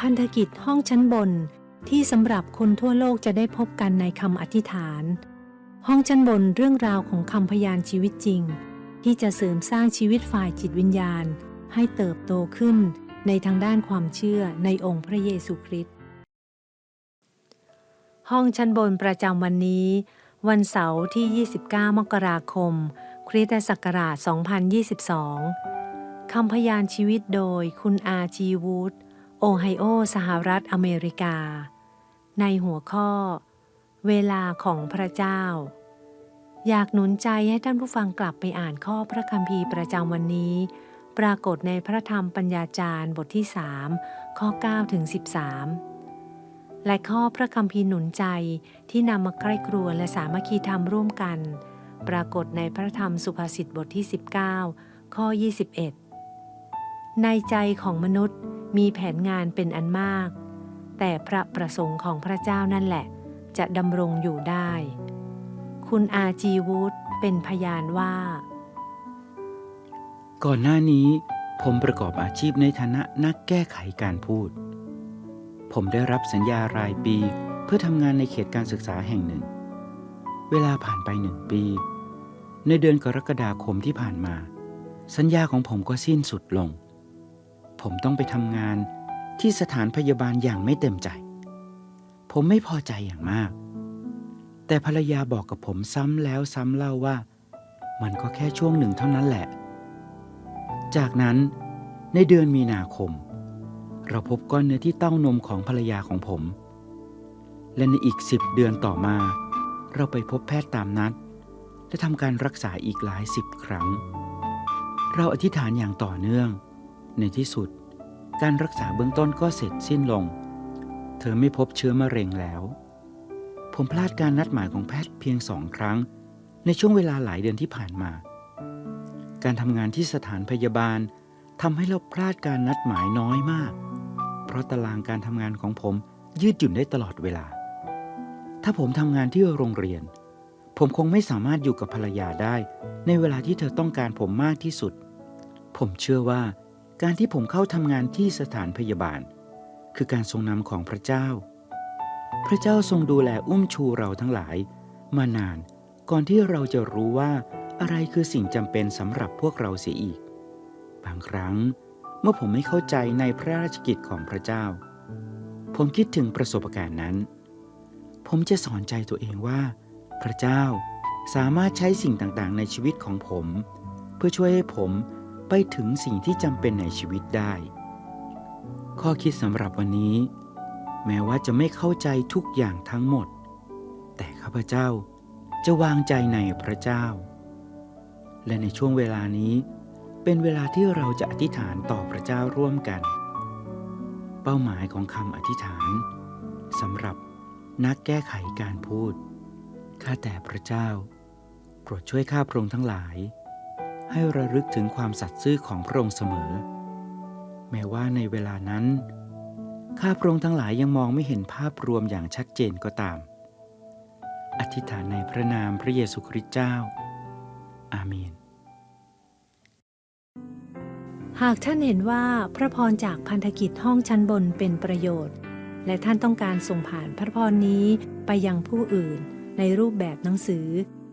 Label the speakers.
Speaker 1: พันธกิจห้องชั้นบนที่สำหรับคนทั่วโลกจะได้พบกันในคำอธิษฐาน ห้องชั้นบนเรื่องราวของคำพยานชีวิตจริง ที่จะเสริมสร้างชีวิตฝ่ายจิตวิญญาณ ให้เติบโตขึ้นในทางด้านความเชื่อในองค์พระเยซูคริสต์ห้องชั้นบนประจำวันนี้ วันเสาร์ที่ 29 มกราคม คริสตศักราช 2022 คำพยานชีวิตโดยคุณอาจีวูด โอไฮโอ สหรัฐอเมริกา ในหัวข้อ เวลาของพระเจ้า อยากหนุนใจให้ท่านผู้ฟังกลับไปอ่านข้อพระคัมภีร์ประจำวันนี้ ปรากฏในพระธรรมปัญญาจารย์บทที่3ข้อ9ถึง13 และข้อพระคัมภีร์หนุนใจที่นำมาใกล้ครัวและสามัคคีธรรมร่วมกัน ปรากฏในพระธรรมสุภาษิตบทที่ 19 ข้อ 21 ในใจของมนุษย์ มีแผนงานเป็นอันมาก แต่พระประสงค์ของพระเจ้านั่นแหละ จะดำรงอยู่ได้ คุณอาจีวูดเป็นพยานว่า
Speaker 2: ก่อนหน้านี้ผมประกอบอาชีพในฐานะนักแก้ไขการพูด ผมได้รับสัญญารายปีเพื่อทำงานในเขตการศึกษาแห่งหนึ่ง เวลาผ่านไปหนึ่งปี ในเดือนกรกฎาคมที่ผ่านมา สัญญาของผมก็สิ้นสุดลง ผมต้องไปทำงานที่สถานพยาบาลอย่างไม่เต็มใจ ผมไม่พอใจอย่างมาก แต่ภรรยาบอกกับผมซ้ำแล้วซ้ำเล่าว่า มันก็แค่ช่วงหนึ่งเท่านั้นแหละ จากนั้นในเดือนมีนาคม เราพบก้อนเนื้อที่เต้านมของภรรยาของผม และในอีกสิบเดือนต่อมา เราไปพบแพทย์ตามนัด และทำการรักษาอีกหลายสิบครั้ง เราอธิษฐานอย่างต่อเนื่อง ในที่สุด การรักษาเบื้องต้นก็เสร็จสิ้นลง เธอไม่พบเชื้อมะเร็งแล้ว ผมพลาดการนัดหมายของแพทย์เพียงสองครั้ง ในช่วงเวลาหลายเดือนที่ผ่านมา การทำงานที่สถานพยาบาลทำให้เราพลาดการนัดหมายน้อยมาก เพราะตารางการทำงานของผมยืดหยุ่นได้ตลอดเวลา ถ้าผมทำงานที่โรงเรียน ผมคงไม่สามารถอยู่กับภรรยาได้ ในเวลาที่เธอต้องการผมมากที่สุด ผมเชื่อว่า การที่ผมเข้าทำงานที่สถานพยาบาล คือการทรงนำของพระเจ้า พระเจ้าทรงดูแลอุ้มชูเราทั้งหลาย มานานก่อนที่เราจะรู้ว่าอะไรคือสิ่งจำเป็นสำหรับพวกเราเสียอีก บางครั้งเมื่อผมไม่เข้าใจในพระราชกิจของพระเจ้า ผมคิดถึงประสบการณ์นั้น ผมจะสอนใจตัวเองว่า พระเจ้าสามารถใช้สิ่งต่างๆ ในชีวิตของผม เพื่อช่วยให้ผม ไปถึงสิ่งที่จำเป็นในชีวิตได้ ข้อคิดสำหรับวันนี้ แม้ว่าจะไม่เข้าใจทุกอย่างทั้งหมด แต่ข้าพเจ้าจะวางใจในพระเจ้า และในช่วงเวลานี้เป็นเวลาที่เราจะอธิษฐานต่อพระเจ้าร่วมกัน เป้าหมายของคำอธิษฐานสำหรับนักแก้ไขการพูด ข้าแต่พระเจ้า โปรดช่วยข้าพระองค์ทั้งหลาย ให้ระลึกถึงความสัตย์ซื่อของพระองค์เสมอ แม้ว่าในเวลานั้น ข้าพระองค์ทั้งหลายยังมองไม่เห็นภาพรวมอย่างชัดเจนก็ตาม อธิษฐานในพระนามพระเยซูคริสต์เจ้า อาเมน
Speaker 1: หากท่านเห็นว่าพระพรจากพันธกิจห้องชั้นบนเป็นประโยชน์ และท่านต้องการส่งผ่านพระพรนี้ไปยังผู้อื่นในรูปแบบหนังสือ